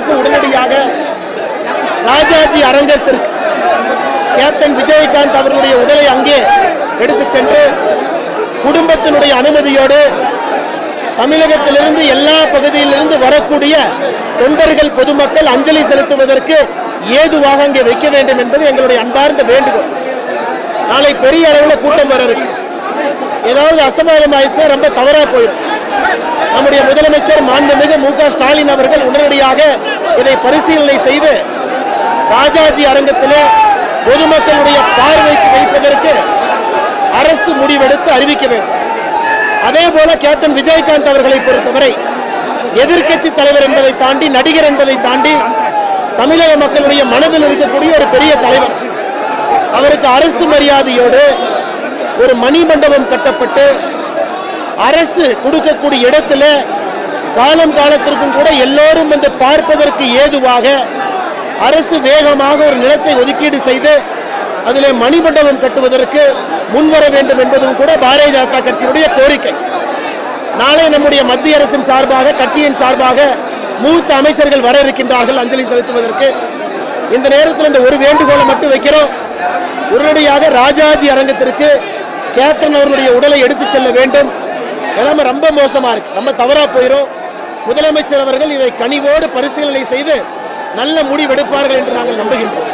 அரசு உடனடியாக ராஜாஜி அரங்கத்திற்கு கேப்டன் விஜயகாந்த் அவர்களுடைய உடலை அங்கே எடுத்து சென்று குடும்பத்தினுடைய அனுமதியோடு தமிழகத்திலிருந்து எல்லா பகுதியிலிருந்து வரக்கூடிய தொண்டர்கள் பொதுமக்கள் அஞ்சலி செலுத்துவதற்கு ஏதுவாக அங்கே வைக்க வேண்டும் என்பது எங்களுடைய அன்பார்ந்த வேண்டுகோள். நாளை பெரிய அளவில் கூட்டம் வர இருக்கு. ஏதாவது அசம்பாவிதம் ஆயிடுச்சுன்னா ரொம்ப தவறா போயிடும். நம்முடைய முதலமைச்சர் மாண்புமிகு மு க ஸ்டாலின் அவர்கள் உடனடியாக இதை பரிசீலனை செய்து ராஜாஜி அரங்கத்திலே பொதுமக்களுடைய பார்வைக்கு வைப்பதற்கு அரசு முடிவெடுத்து அறிவிக்க வேண்டும். அதே போல கேப்டன் விஜயகாந்த் அவர்களை பொறுத்தவரை எதிர்க்கட்சி தலைவர் என்பதை தாண்டி நடிகர் என்பதை தாண்டி தமிழக மக்களுடைய மனதில் இருக்கக்கூடிய ஒரு பெரிய தலைவர். அவருக்கு அரசு மரியாதையோடு ஒரு மணிமண்டபம் கட்டப்பட்டு அரசு கொடுக்கக்கூடிய இடத்துல காலம் காலத்திற்கும் கூட எல்லோரும் வந்து பார்ப்பதற்கு ஏதுவாக அரசு வேகமாக ஒரு நிலத்தை ஒதுக்கீடு செய்து அதிலே மணிமண்டபம் கட்டுவதற்கு முன்வர வேண்டும் என்பதும் கூட பாரதிய ஜனதா கட்சியினுடைய கோரிக்கை. நாளை நம்முடைய மத்திய அரசின் சார்பாக கட்சியின் சார்பாக மூத்த அமைச்சர்கள் வர இருக்கின்றார்கள் அஞ்சலி செலுத்துவதற்கு. இந்த நேரத்தில் இந்த ஒரு வேண்டுகோளை மட்டும் வைக்கிறோம். உடனடியாக ராஜாஜி அரங்கத்திற்கு கேப்டன் அவர்களுடைய உடலை எடுத்துச் செல்ல வேண்டும். எல்லாமே ரொம்ப மோசமாக இருக்கு. ரொம்ப தவறா போயிடும் முதலமைச்சர் அவர்கள் இதை கனிவோடு பரிசீலனை செய்து நல்ல முடிவெடுப்பார்கள் என்று நாங்கள் நம்புகின்றோம்.